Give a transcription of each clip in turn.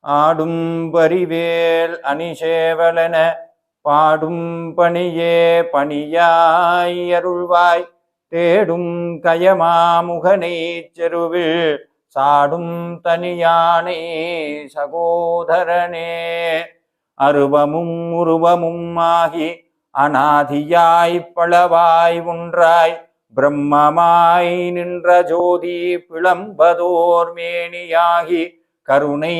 ஆடும் பரிவேல் அணிசேவலன பாடும் பணியே பணியாய் அருள்வாய். தேடும் கயமாமுகனை செருவில் சாடும் தனியானே சகோதரனே. அருவமும் உருவமும் ஆகி அநாதியாய் பளவாய் ஒன்றாய் பிரம்மமாய் நின்ற ஜோதி பிளம்பதோர் மேனியாகி கருணை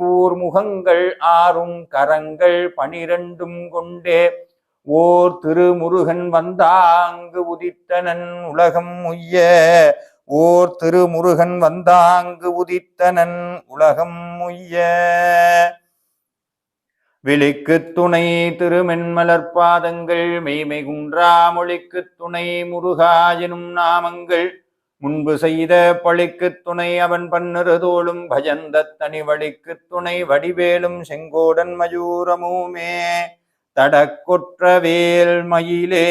கூர்முகங்கள் ஆறும் கரங்கள் பனிரெண்டும் கொண்டே. ஓர் திருமுருகன் வந்தாங்கு உதித்தனன் உலகம் உய்ய. ஓர் திருமுருகன் வந்தாங்கு உதித்தனன் உலகம் உய்ய. விழிக்கு துணை திருமென்மலர் பாதங்கள் மெய்மை குன்றா மொழிக்கு துணை முருகா எனும் நாமங்கள். முன்பு செய்த பழிக்கு துணை அவன் பன்னிருதோளும் பஜந்த தனி வழிக்கு துணை வடிவேலும் செங்கோடன் மயூரமுமே. தடக்கொற்ற வேல் மயிலே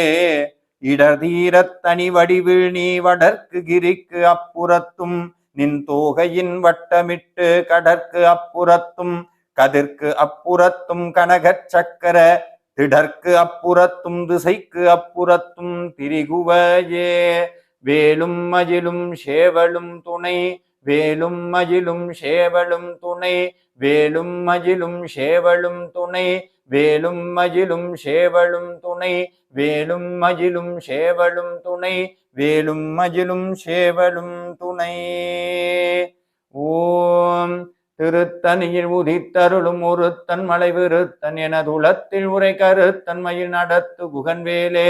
இடர்தீரத் தனி வடிவில் நீ வடற்கு கிரிக்கு அப்புறத்தும் நின் தோகையின் வட்டமிட்டு கடற்கு அப்புறத்தும் கதிர்க்கு அப்புறத்தும் கனகச் சக்கர திடற்கு அப்புறத்தும் திசைக்கு அப்புறத்தும் திரிகுவயே. வேலும் மகிழும் சேவலும் துணை வேலும் மகிழும் சேவலும் துணை வேலும் மகிழும் சேவலும் துணை வேலும் மகிழும் சேவலும் துணை வேலும் மகிழும் சேவலும் துணை வேலும் மகிழும் சேவலும் துணை. ஓம் திருத்தனியில் உதித்தருளும் ஒருத்தன் மலை விருத்தன் எனதுளத்தில் உரை கருத்தன்மையில் நடத்து குகன்வேலே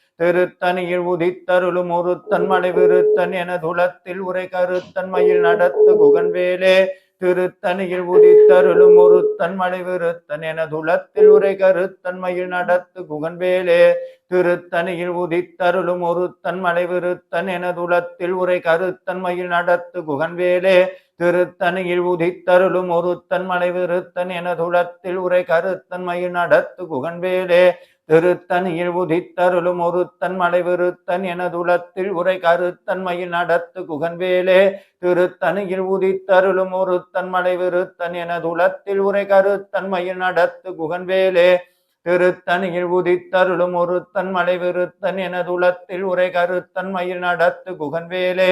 திருத்தனியில் உதித்தருளும் ஒருத்தன் மலை விருத்தன் எனதுளத்தில் உரை கருத்தன்மையில் நடத்து குகன்வேலே. திருத்தனியில் உதித்தருளும் ஒருத்தன் மலை விருத்தன் எனதுளத்தில் உரை கருத்தன்மையில் நடத்து குகன்வேலே. திருத்தனியில் உதித்தருளும் ஒருத்தன் மலை விருத்தன் எனதுளத்தில் உரை கருத்தன்மையில் நடத்து குகன்வேலே. திருத்தனியில் உதித்தருளும் ஒருத்தன் மலை விருத்தன் எனதுளத்தில் உரை கருத்தன்மையில் நடத்து குகன்வேலே. திருத்தனியில் உதித்தருளும் ஒருத்தன் மலைவிருத்தன் எனதுலத்தில் உரை கருத்தன்மையில் நடத்து குகன்வேலே. திருத்தனியில் உதித்தருளும் ஒருத்தன் மலைவிருத்தன் எனதுலத்தில் உரை கருத்தன்மையில் நடத்து குகன்வேலே. திருத்தனியில் உதித்தருளும் ஒருத்தன் மலைவிருத்தன் எனதுலத்தில் உரை கருத்தன்மையில் நடத்து குகன்வேலே.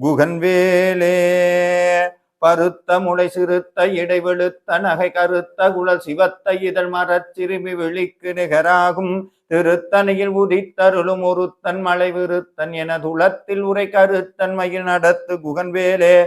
குகன்வேலே. பருத்த முளை சிறுத்த இடைவெளுத்த நகை கருத்த குழல் சிவத்த இதழ் மரச்சிறுமி விழிக்கு நிகராகும். திருத்தனையில் உதித்தருளும் ஒருத்தன் மலை விருத்தன் எனதுளத்தில் உரை கருத்தன்மையில் நடத்து குகன்வேலே.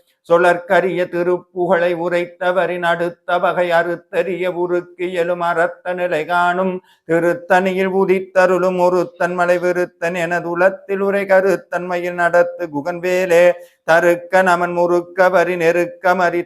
சொலற்கரிய திருப்புகழை உரைத்தவரின் அடுத்த வகை அறுத்தறிய உருக்கு எழும் அறத்த நிலை காணும். திருத்தணியில் உதித்தருளும் ஒருத்தன் மலை விருத்தன் எனதுளத்தில் உரை கருத்தன்மையில் நடத்து குகன்வேலே தருக்க நமன் முறுக்க வரி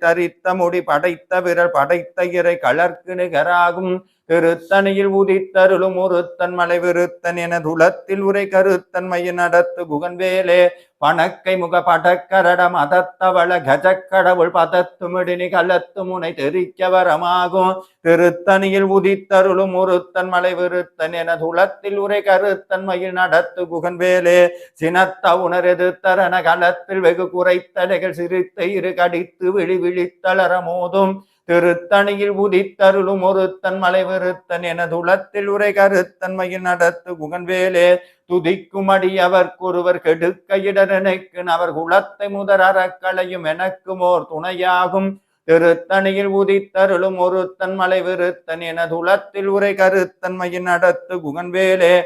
தரித்த முடி படைத்த விரல் படைத்த இறை கலர்க்கு நிகராகும். திருத்தணியில் உதித்தருளும் ஒருத்தன் மலை விருத்தன் என துளத்தில் உரை கருத்தன்மையின் நடத்து குகன்வேலே பணக்கை முக படக்கரட மதத்தவள கஜக்கடவுள் பதத்துமிடினி கலத்து முனை தெரிக்க வரமாகும். திருத்தணியில் உதித்தருளும் ஒருத்தன் மலை விருத்தன் என துளத்தில் உரை கருத்தன்மையில் நடத்து குகன்வேலே சினத்த உணரெது தரண கலத்தில் வெகு குறைத்தலைகள் சிரித்த இரு கடித்து விழி விழித்தளர மோதும். திருத்தணியில் உதித்தருளும் ஒருத்தன் மலை வெறுத்தன் என துளத்தில் உரை கருத்தன்மையில் நடத்து குகன்வேலே. துதிக்கும் அடியவர்க்கொருவர் கெடுக்க இடரனைக்கு அவர் குலத்தை முதற் அறக்களையும் எனக்கும் ஓர் துணையாகும். திருத்தணியில் உதித்தருளும் ஒருத்தன் மலை வெறுத்தன் என துளத்தில் உரை கருத்தன்மையின் நடத்து குகன்வேலே.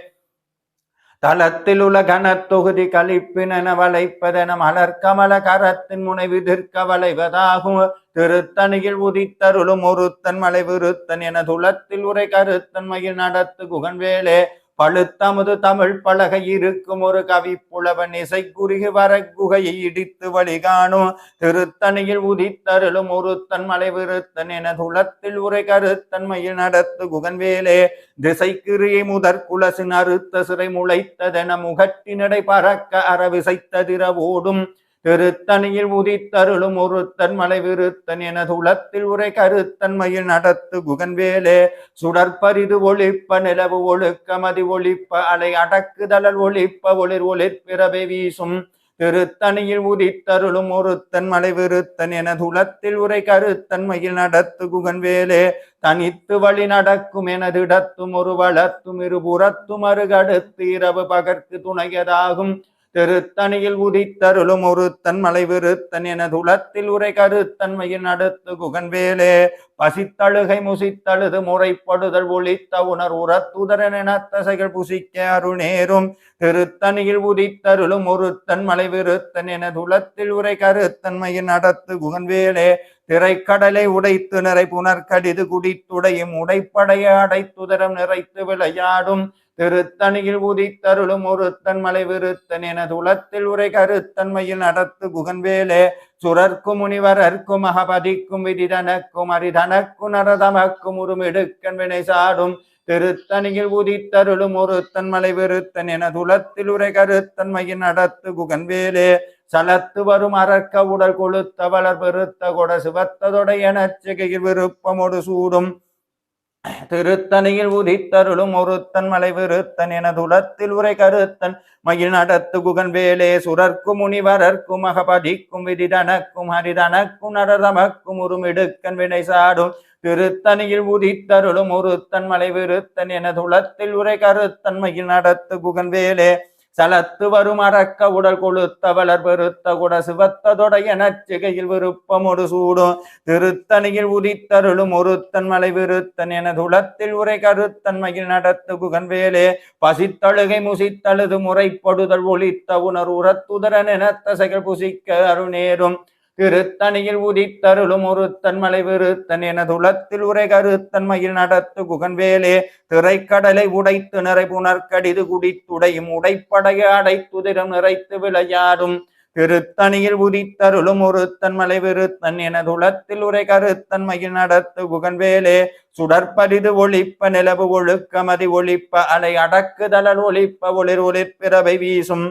தளத்தில் உள்ள கனத்தொகுதி கழிப்பினென வளைப்பதென மலர்கமல கரத்தின் முனை விதிர்க்க வளைவதாகும். திருத்தணியில் உதித்தருளும் ஒருத்தன் மலை விருத்தன் என துளத்தில் உரை கருத்தன்மையில் நடத்து குகன்வேலே. பழுத்தமுது தமிழ் பலகை இருக்கும் ஒரு கவி புலவன் இசை குறுகி வர குகையை இடித்து வழிகாணும் திருத்தணியில் உதித்தருளும் ஒருத்தன் மலை விருத்தன் என துளத்தில் உரை கருத்தன்மையில் நடத்து குகன்வேலே. திசைக்கிரியை முதற் குலசின் அறுத்த சிறை முளைத்ததென முகட்டினடை பறக்க அறவிசைத்ததிர ஓடும் திருத்தணியில் உதித்தருளும் ஒருத்தன் மலை விருத்தன் எனது உளத்தில் உரை கருத்தன்மையில் நடத்து குகன்வேலே. சுடற்பரிது ஒளிப்ப நிலவு ஒழுக்க மதி ஒளிப்ப அலை அடக்குதலல் ஒளிப்ப ஒளிர் ஒளிர் பிறவை வீசும். திருத்தணியில் உதித்தருளும் ஒருத்தன் மலை விருத்தன் என துளத்தில் உரை கருத்தன்மையில் நடத்து குகன்வேலே. தனித்து வழி நடக்கும் எனது இடத்தும் ஒரு வளத்தும் இருபுறத்தும் அருகடுத்து இரவு பகற்கு துணையதாகும். திருத்தணியில் உதித்தருளும் ஒரு தன்மலை விருத்தன் என துளத்தில் உரை கருத்தன்மையில் நடத்து குகன்வேலே. பசித்தழுகை முசித்தழுது முறைப்படுதல் ஒளித்த உணர் உரத்துதரன் என தசைகள் புசிக்க அருணேரும் திருத்தணியில் உதித்தருளும் ஒரு தன்மலை விருத்தன் என துளத்தில் உரை கருத்தன்மையில் நடத்து குகன்வேலே. திரைக்கடலை உடைத்து நிறை புனர்கடிது குடித்துடையும் உடைப்படைய அடைத்துதரம் நிறைத்து விளையாடும். திருத்தணியில் உதித்தருளும் ஒருத்தன் மலை விருத்தன் எனது துளத்தில் உரை கருத்தன்மையில் நடத்து குகன்வேலே. சுரர்க்கும் முனிவரர்க்கும் மகபதிக்கும் விதிதனக்கும் அரிதனக்கும் நரதமக்கும் உருமிடுக்கன் வினை சாடும். திருத்தணியில் உதித்தருளும் ஒருத்தன் மலை விருத்தன் எனது துளத்தில் உரை கருத்தன்மையில் நடத்து குகன்வேலே. சலத்து வரும் அறக்க உடல் கொளுத்த வளர் பெருத்த கொட சிவத்ததொட எனச் சிகையில் விருப்பமொடு சூடும். திருத்தணியில் உதித்தருளும் ஒருத்தன் மலை விருத்தன் என துளத்தில் உரை கருத்தன். மயில் நடத்து குகன் வேலே சுரர்க்கும் முனிவரர்க்கும் அகபதிக்கும் விதிதனக்கும் ஹரிதனக்கும் நரதமக்கும் உருமிடுக்கன் வினை சாடும். திருத்தணியில் உதித்தருளும் ஒருத்தன் மலை விருத்தன் என துளத்தில் உரை கருத்தன். மயில் நடத்து குகன் வேலே சலத்து வரும் அறக்க உடல் கொழுத்த வளர் பெருத்த குட சிவத்ததுடைய நச்சிகையில் விருப்பம் ஒரு சூடும். திருத்தணியில் உரித்தருளும் ஒருத்தன் மலை விருத்தன் என துளத்தில் உரை கருத்தன்மையில் நடத்து குகன் வேலே பசித்தழுகை முசித்தழுது முறைப்படுதல் ஒளித்த உணர் உரத்துதரன் என தசைகள் புசிக்க அருணேரும் இருத்தணியில் உதித்தருளும் ஒருத்தன் மலை விருத்தன் என துளத்தில் உரை கருத்தன்மையில் நடத்து குகன்வேலே. திரைக்கடலை உடைத்து நிறை புனர்கடிது குடித்துடையும் உடைப்படைய அடைத்துதிரம் நிறைத்து விளையாடும். திருத்தணியில் உதித்தருளும் ஒருத்தன் மலை விருத்தன் என துளத்தில் உரை கருத்தன்மையில் நடத்து குகன்வேலே. சுடற்பரிது ஒளிப்ப நிலவு ஒழுக்கமதி ஒளிப்ப அலை அடக்குதலல் ஒளிப்ப ஒளிர் ஒளிர் பிறவை வீசும்.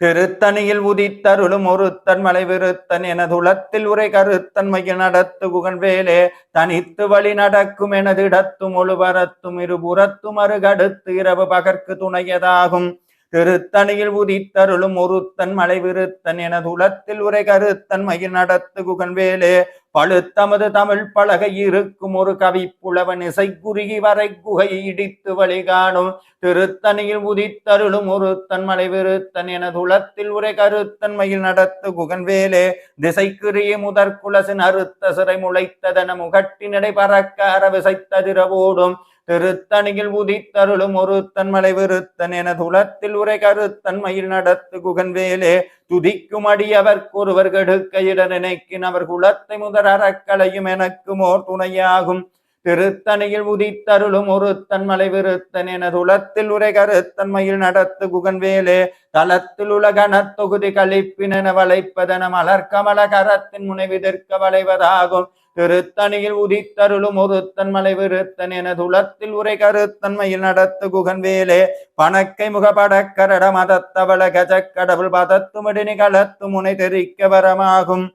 திருத்தணியில் உதித்தருளும் ஒருத்தன் மலை விருத்தன் என துளத்தில் உரை கருத்தன்மையில் நடத்து குகன் வேலே தனித்து வழி நடக்கும் எனது இடத்தும் ஒழுவரத்தும் இருபுறத்தும் அருகடுத்து இரவு பகற்கு துணையதாகும். திருத்தணியில் உதித்தருளும் ஒருத்தன் மலை விருத்தன் எனது உலத்தில் உரை கருத்தன் மயில் நடத்து குகன்வேலே. பழுத்தமது தமிழ் பலகை இருக்கும் ஒரு கவி புலவன் இசை குறுகி வரை குகையை இடித்து வழி காணும். திருத்தணியில் உதித்தருளும் ஒருத்தன் மலை விருத்தன் என துளத்தில் உரை கருத்தன் மயில் நடத்து குகன்வேலே. திசைக்குரிய முதற்குலசின் அறுத்த சிறை முளைத்ததன முகட்டினடை பறக்க அரவிசைத்ததிரவோடும் திருத்தணியில் உதித்தருளும் ஒருத்தன் மலை விருத்தன் என துளத்தில் உரை கருத்தன் மயில் நடத்து குகன் வேலே. துதிக்கும் அடியவர்க்கொருவர் ஒருவர் கெடுக்கையிட நினைக்கின் அவர் குலத்தை முதல் அறக்கலையும் எனக்கும் ஓர் துணையாகும். திருத்தணியில் உதித்தருளும் ஒருத்தன் மலை விருத்தன் என துளத்தில் உரை கருத்தன் மயில் நடத்து குகன் வேலே. தலத்தில் உலகன தொகுதி கழிப்பினென வளைப்பதன மலர் கமல கரத்தின் முனைவிதற்க வளைவதாகும். திருத்தணியில் உதித்தருளும் ஒருத்தன் மலை விருத்தன் என துளத்தில் உரை கருத்தன்மையில் நடத்து குகன் வேலே. பணக்கை முகபட கரட மதத்தவள கஜக்கடவுள் பதத்துமடி நிகழத்து முனை தெரிக்க வரமாகும்.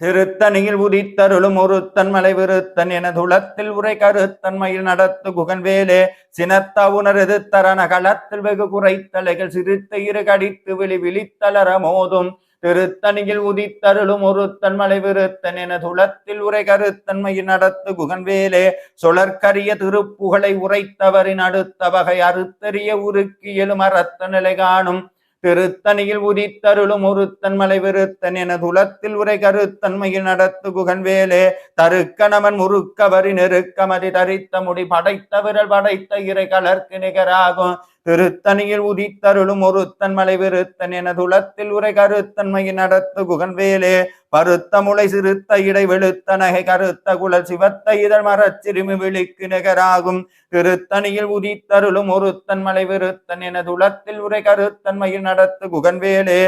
திருத்தணியில் உதித்தருளும் ஒருத்தன் மலை விருத்தன் என துளத்தில் உரை கருத்தன்மையில் நடத்து குகன் வேலே. சினத்த உணரது தரன களத்தில் வெகு குறைத்தலைகள் சிரித்த இரு கடித்து விழி விழித்தளர மோதும். திருத்தணியில் உதித்தருளும் ஒருத்தன் மலை விருத்தன் என துளத்தில் உரை கருத்தன்மையை நடத்து குகன் வேலே சுழற்கரிய திருப்புகழை உரைத்தவரின் அடுத்த வகை அறுத்தறிய உருக்கியலும் அறத்த நிலை காணும். திருத்தணியில் உதித்தருளும் ஒருத்தன் மலை விருத்தன் என துளத்தில் உரை கருத்தன்மையில் நடத்து குகன்வேலே. தருக்கணவன் முறுக்கவரி நெருக்கமதி தரித்த முடி படைத்த விரல் படைத்த இறை கலர்க்கு நிகராகும். திருத்தணியில் உதித்தருளும் ஒருத்தன் மலை விருத்தன் என துளத்தில் உரை கருத்தன்மையில் நடத்து குகன் வேலே. பருத்த முளை சிறுத்த இடை வெளுத்த நகை கருத்த குழல் சிவத்த இதழ் மரச்சிறுமி விழிக்கு நிகராகும். திருத்தணியில் உதித்தருளும் ஒருத்தன் மலை விருத்தன் என துளத்தில் உரை கருத்தன்மையில் நடத்து குகன்வேலே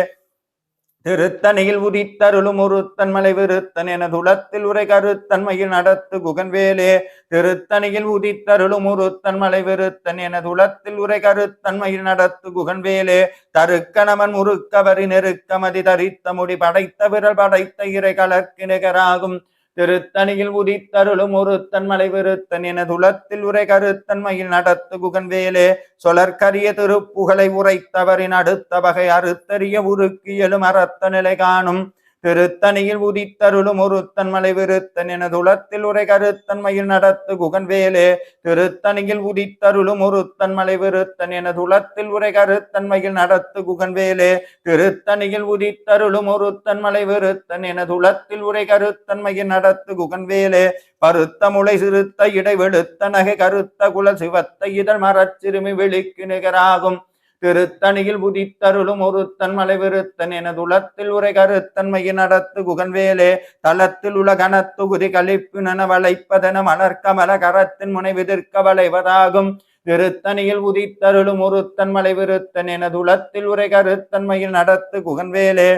திருத்தணியில் உதித்தருளும் ஒருத்தன் மலை விருத்தன் என துளத்தில் உரை கருத்தன்மையில் நடத்து குகன்வேலே. திருத்தணியில் உதித்தருளும் ஒருத்தன் மலை விருத்தன் என துளத்தில் உரை கருத்தன்மையில் நடத்து குகன்வேலே. தருக்கணவன் முறுக்கவரி நெருக்கமதி தரித்த முடி படைத்த விரல் படைத்த இறை கலர்க்கு நிகராகும். திருத்தணியில் உதித்தருளும் ஒருத்தன் மலை விருத்தன் என துளத்தில் உரை கருத்தன்மையில் நடத்து குகன் வேலே. சொலற்கரிய திருப்புகழை உரைத்தவரின் அடுத்த வகை அறுத்தறிய உருக்கியலும் அறத்த நிலை காணும். திருத்தணியில் உதித்தருளும் ஒருத்தன் மலை விருத்தன் என துளத்தில் உரை கருத்தன்மையில் நடத்து குகன் வேலே. திருத்தணியில் உதித்தருளும் ஒருத்தன் மலை விருத்தன் என துளத்தில் உரை கருத்தன்மையில் நடத்து குகன் வேலே. திருத்தணியில் உதித்தருளும் ஒருத்தன் மலை விருத்தன் என துளத்தில் உரை கருத்தன்மையில் நடத்து குகன் வேலே. பருத்த முளை சிறுத்த இடை வெளுத்த நகை கருத்த குல சிவத்த இதழ் மரச்சிறுமி விழிக்கு நிகராகும். திருத்தணியில் புதித்தருளும் ஒருத்தன் மலை விருத்தன் எனது துளத்தில் உரை கருத்தன்மையை நடத்து குகன்வேலே. தளத்தில் உல கனத்துகுதி கழிப்பு நன வளைப்பதென மலர்கமல கரத்தின் முனை விதிர்க்க வளைவதாகும். திருத்தணியில் உதித்தருளும் ஒருத்தன் மலை விருத்தன் எனது உளத்தில் உரை கருத்தன்மையில் நடத்து குகன்வேலே.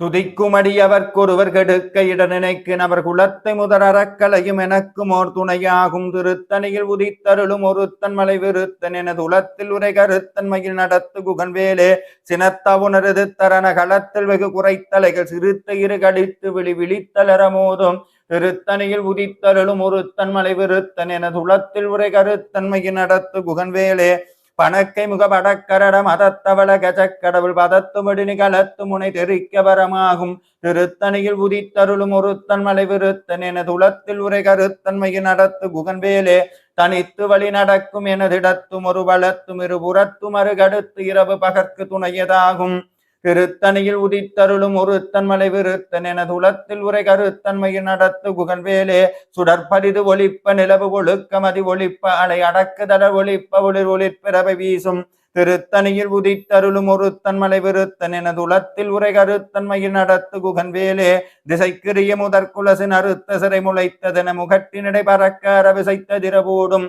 துதிக்குமடியவர்க்கொருவர் கெடுக்க இட நினைக்கின் அவர் குலத்தை முதல் அறக்கலையும் எனக்கும் ஓர் துணையாகும். திருத்தணியில் உதித்தருளும் ஒருத்தன் மலை விருத்தன் எனது உலத்தில் உரை கருத்தன்மையில் நடத்து குகன் வேலே சினத்த உணரது தரண களத்தில் வெகு குறைத்தலைகள் சிறுத்த இரு கடித்து விழி விழித்தலர மோதும். திருத்தணியில் உதித்தருளும் ஒருத்தன் மலை விருத்தன் எனது உலத்தில் உரை கருத்தன்மையில் நடத்து குகன் வேலே பணக்கை முகபடக்கரட மதத்தவள கஜக்கடவுள் பதத்துமடி நிகழத்து முனை தெரிக்க வரமாகும். திருத்தணியில் உதித்தருளும் ஒருத்தன் மலை விருத்தன் என துளத்தில் உரை கருத்தன்மையில் நடத்து குகன்வேலே. தனித்து வழி நடக்கும் எனதிடத்தும் ஒரு வளத்தும் இருபுறத்தும் அருகடுத்து இரவு பகற்கு துணையதாகும். திருத்தணியில் உதித்தருளும் ஒருத்தன் மலை விருத்தன் என துளத்தில் உரை கருத்தன்மையில் நடத்து குகன் வேலே சுடற்பரிது ஒழிப்ப நிலவு ஒழுக்க மதி ஒளிப்ப அலை அடக்குதல ஒழிப்ப ஒளிர் ஒளிர்பிறவை வீசும். திருத்தணியில் உதித்தருளும் ஒருத்தன் மலை விருத்தன் என துளத்தில் உரை கருத்தன்மையில் நடத்து குகன் வேலே திசைக்கிரிய முதற்குலசின் அறுத்த சிறை முளைத்ததென முகட்டினிடை பறக்க அரவிசைத்த திரபூடும்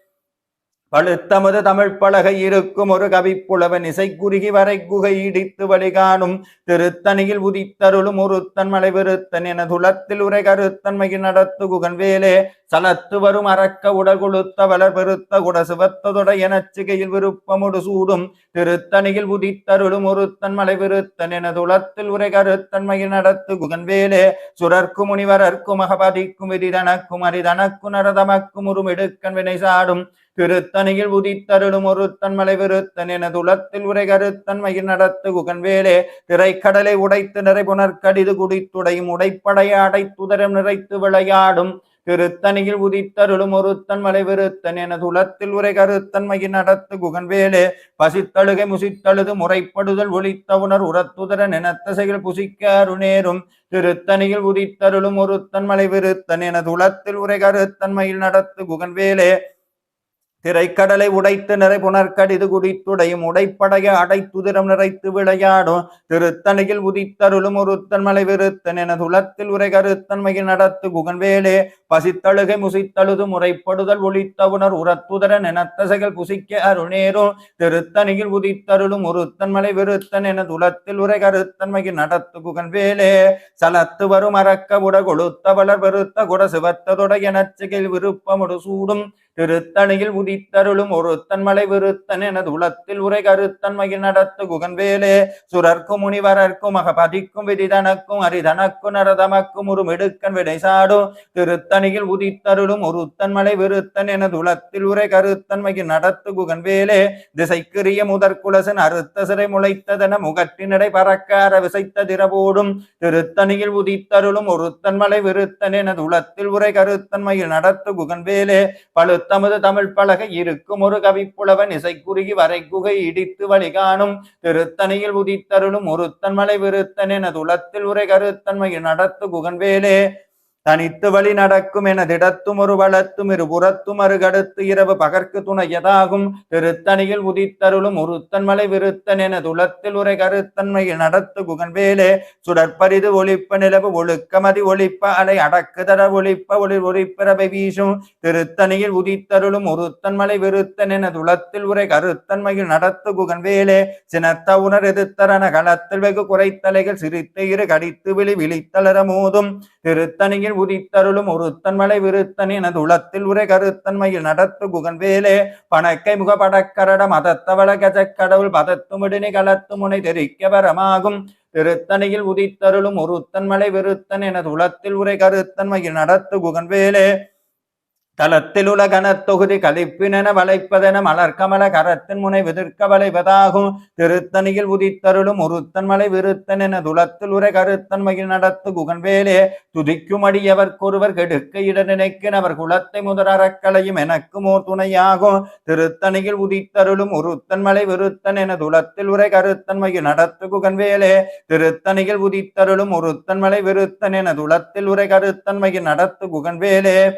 பழுத்தமது தமிழ் பலகை இருக்கும் ஒரு கவிப்புலவன் இசை வரை குகை இடித்து வழிகாணும் திருத்தணியில் உதித்தருளும் ஒருத்தன் மலை விருத்தன் என துளத்தில் உரை கருத்தன்மையில் நடத்து குகன் வேலே. சலத்து வரும் அறக்க உடல் கொளுத்த வளர் பெருத்த குட சிவத்ததொட எனச்சிகையில் விருப்பமுடு சூடும். திருத்தணியில் உதித்தருளும் ஒருத்தன் மலை விருத்தன் என துளத்தில் உரை கருத்தன்மையில் நடத்து குகன் வேலே. சுரர்க்கு முனிவரர்க்கும் மகபதிக்கும் விரிதனக்கும் அரிதனக்கும் நரதமக்கும் உருமெடுக்கன் வினை சாடும். திருத்தணியில் உதித்தருளும் ஒருத்தன் மலை விருத்தன் என துளத்தில் உரை கருத்தன்மையில் நடத்து குகன் வேலே திரைக்கடலை உடைத்து நிறை புனர்கடிது குடித்துடையும் உடைப்படைய அடைத்துதரம் நிறைத்து விளையாடும். திருத்தணியில் உதித்தருளும் ஒருத்தன் மலை விருத்தன் என துளத்தில் உரை கருத்தன்மையில் நடத்து குகன் வேலே பசித்தழுகை முசித்தழுது முறைப்படுதல் ஒளித்த உணர் உரத்துதர நினத்த புசிக்க அருணேரும் திருத்தணியில் உதித்தருளும் ஒருத்தன் மலை விருத்தன் என துளத்தில் உரை கருத்தன்மையில் நடத்து குகன் வேலே திரைக்கடலை உடைத்து நிறை புனர்கடிது குடித்துடையும் உடைப்படைய அடைத்துதிரம் நிறைத்து விளையாடும். திருத்தணியில் உதித்தருளும் ஒருத்தன் மலை விருத்தன் என துளத்தில் உரை கருத்தன்மையில் நடத்து குகன்வேலே. பசித்தழுகை முசித்தழுது முறைப்படுதல் ஒளித்த உணர் உரத்துதர நினத்தசைகள் புசிக்க அருணேரும் திருத்தணியில் உதித்தருளும் ஒருத்தன் மலை விருத்தன் என துளத்தில் உரை கருத்தன்மையில் நடத்து குகன்வேலே. சலத்து வரும் அறக்க உட கொழுத்த வளர் வெறுத்த குட சிவத்ததொட எனச்சிகையில் விருப்பமுடு சூடும். திருத்தணியில் உதித்தருளும் ஒருத்தன் மலை விருத்தன் எனது உளத்தில் உரை கருத்தன்மையில் நடத்து குகன்வேலே. சுரர்க்கும் முனிவரர்க்கும் மகபதிக்கும் விதிதனக்கும் அரிதனக்கும் நரதமக்கும் ஒரு மிடுக்கன் விடை சாடும். திருத்தணியில் உதித்தருளும் ஒருத்தன் மலை விருத்தன் எனது உளத்தில் உரை கருத்தன்மையில் நடத்து குகன்வேலே. திசைக்கிரிய முதற்குலசன் அறுத்த சிறை முளைத்ததென முகற்றினடை பறக்கார விசைத்த திரவோடும் திருத்தணியில் உதித்தருளும் ஒருத்தன் மலை விருத்தன் எனது உளத்தில் உரை கருத்தன்மையில் நடத்து குகன்வேலே. பழு பழுத்தமது தமிழ் பலகை இருக்கும் ஒரு கவிப்புலவன் இசைக்குறுகி வரைக்குகை இடித்து வழிகாணும் திருத்தணியில் உதித்தருளும் ஒருத்தன் மலை விருத்தன் என துளத்தில் உரை கருத்தன்மையில் நடத்து குகன்வேலே தனித்து வழி நடக்கும் என திடத்தும் ஒரு வளத்தும் இருபுறத்தும் அருகடுத்து இரவு பகற்கு துணையதாகும் திருத்தணியில் உதித்தருளும் உருத்தன் மலை விருத்தன் என துளத்தில் உரை கருத்தன்மையில் நடத்து குகன்வேலே. சுடற்பரிது ஒழிப்ப நிலவு ஒழுக்கமதி ஒழிப்ப அலை அடக்கு தர ஒழிப்ப ஒளி ஒளிப்பிறவை வீசும். திருத்தணியில் உதித்தருளும் உருத்தன் மலை விருத்தன் என துளத்தில் உரை கருத்தன்மையில் நடத்து குகன்வேலே. சினத்த உணர் எதிர்த்தரன களத்தில் வெகு குறைத்தலைகள் சிரித்த இரு கடித்து விழி விழித்தளர மோதும். திருத்தணியில் உதித்தருளும் ஒருத்தன் மலை விருத்தன் எனது உளத்தில் உரை கருத்தன்மையில் நடத்து குகன்வேலே. பணக்கை முகபடக்கரட மதத்தவள கஜக்கடவுள் பதத்துமிடினி கலத்து முனை தெரிக்க வரமாகும். திருத்தணியில் உதித்தருளும் ஒருத்தன் மலை விருத்தன் எனது உளத்தில் உரை கருத்தன்மையில் நடத்து குகன்வேலே. தலத்தில் உலகனத் தொகுதி கலிப்பினென வளைப்பதென மலர்கமல கரத்தின் முனை விதிர்க்க வளைவதாகும். திருத்தணியில் உதித்தருளும் உருத்தன் மலை விருத்தன் என துளத்தில் உரை கருத்தன்மையில் நடத்து குகன்வேலே. துதிக்கும் அடியவர்க்கொருவர் கெடுக்க இட நினைக்கின் அவர் குலத்தை முதல் அறக்கலையும் எனக்கும் ஓர் துணையாகும். திருத்தணியில் உதித்தருளும் உருத்தன் மலை விருத்தன் என துளத்தில் உரை கருத்தன்மையில் நடத்து குகன்வேலே. திருத்தணியில் உதித்தருளும் ஒருத்தன் மலை விருத்தன் என துளத்தில் உரை கருத்தன்மையில் நடத்து குகன்வேலே.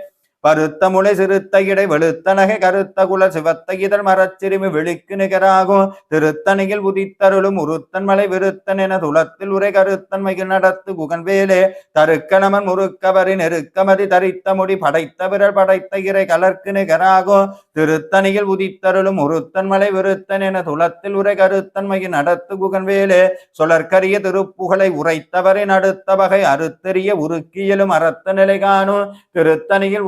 பருத்த முளை சிறுத்த இடை வெளுத்த நகை கருத்த குல சிவத்த இதழ் மரச்சிறுமி விழிக்கு நிகராகும் திருத்தணியில் உதித்தருளும் உருத்தன் மலை விருத்தன் என துளத்தில் உரை கருத்தன் கருத்தன்மையில் நடத்து குகன் வேலே. தருக்கணமன் முறுக்கவரி நெருக்கமதி தரித்த முடி படைத்த விரல் படைத்த இறை கலர்க்கு நிகராகும் திருத்தணியில் உதித்தருளும் உருத்தன் மலை விருத்தன் என துளத்தில் உரை கருத்தன் கருத்தன்மையில் நடத்து குகன் வேலே. சொலற்கரிய திருப்புகழை உரைத்தவரை நடுத்த வகை அறுத்தெறிய உருக்கியலும் அறத்த நிலை காணும் திருத்தணியில்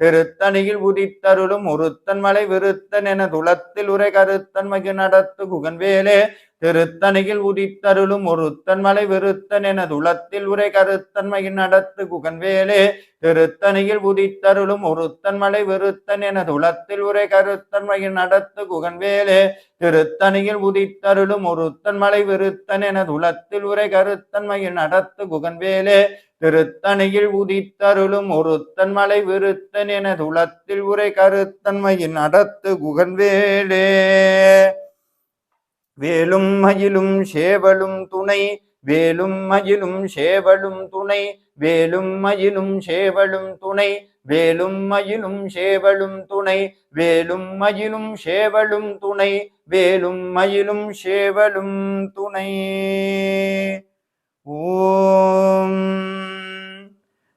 திருத்தணியில் உதித்தருளும் ஒருத்தன் மலை விருத்தன் என துளத்தில் உரை கருத்தன் மகி நடத்து குகன்வேலே. திருத்தணியில் உதித்தருளும் ஒருத்தன் மலை விருத்தன் என துளத்தில் உரை கருத்தன்மையின் நடத்து குகன்வேலே. திருத்தணியில் உதித்தருளும் ஒருத்தன் மலை விருத்தன் என துளத்தில் உரை கருத்தன்மையின் நடத்து குகன்வேலே. திருத்தணியில் உதித்தருளும் ஒருத்தன் மலை விருத்தன் என துளத்தில் உரை கருத்தன்மையின் நடத்து குகன்வேலே. திருத்தணியில் உதித்தருளும் ஒருத்தன் மலை விருத்தன் என துளத்தில் உரை கருத்தன்மையின் நடத்து குகன்வேலே. வேலும் மயிலும் சேவலும் துணை வேலும் மயிலும் சேவலும் துணை வேலும் மயிலும் சேவலும் துணை வேலும் மயிலும் சேவலும் துணை வேலும் மயிலும் சேவலும் துணை வேலும் மயிலும் சேவலும் துணை. ஓம்.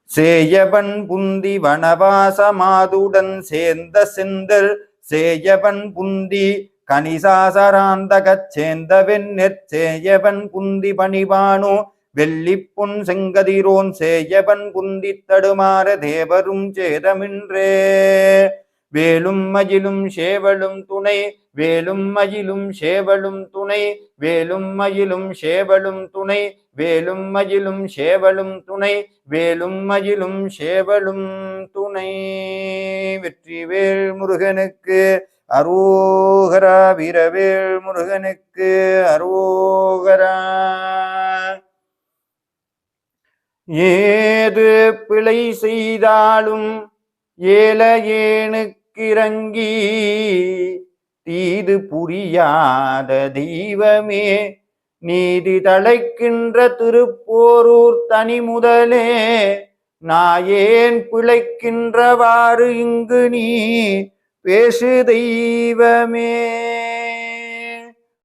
சேயவன் புந்தி வனவாசமாதுடன் சேர்ந்த செந்தல் சேயவன் புந்தி கனிசாசராந்த கச்சேந்த நெற்சேயவன் புந்தி பணிவானோ வெள்ளிப்புன் செங்கதிரோன் சேயவன் புந்தி தடுமாற தேவரும் சேதமின்றே. வேலும் மயிலும் சேவலும் துணை வேலும் மயிலும் சேவலும் துணை வேலும் மயிலும் சேவலும் துணை வேலும் மயிலும் சேவலும் துணை வேலும் மயிலும் சேவலும் துணை. வெற்றி வேல் முருகனுக்கு அரோகரா வீரவேல் முருகனுக்கு அரோகரா. ஏது பிழை செய்தாலும் ஏல ஏனுக்கிறங்கி தீது புரியாத தெய்வமே நீதி தழைக்கின்ற திருப்போரூர் தனி முதலே நான் ஏன் பிழைக்கின்றவாறு இங்கு நீ பேசு தெய்வமே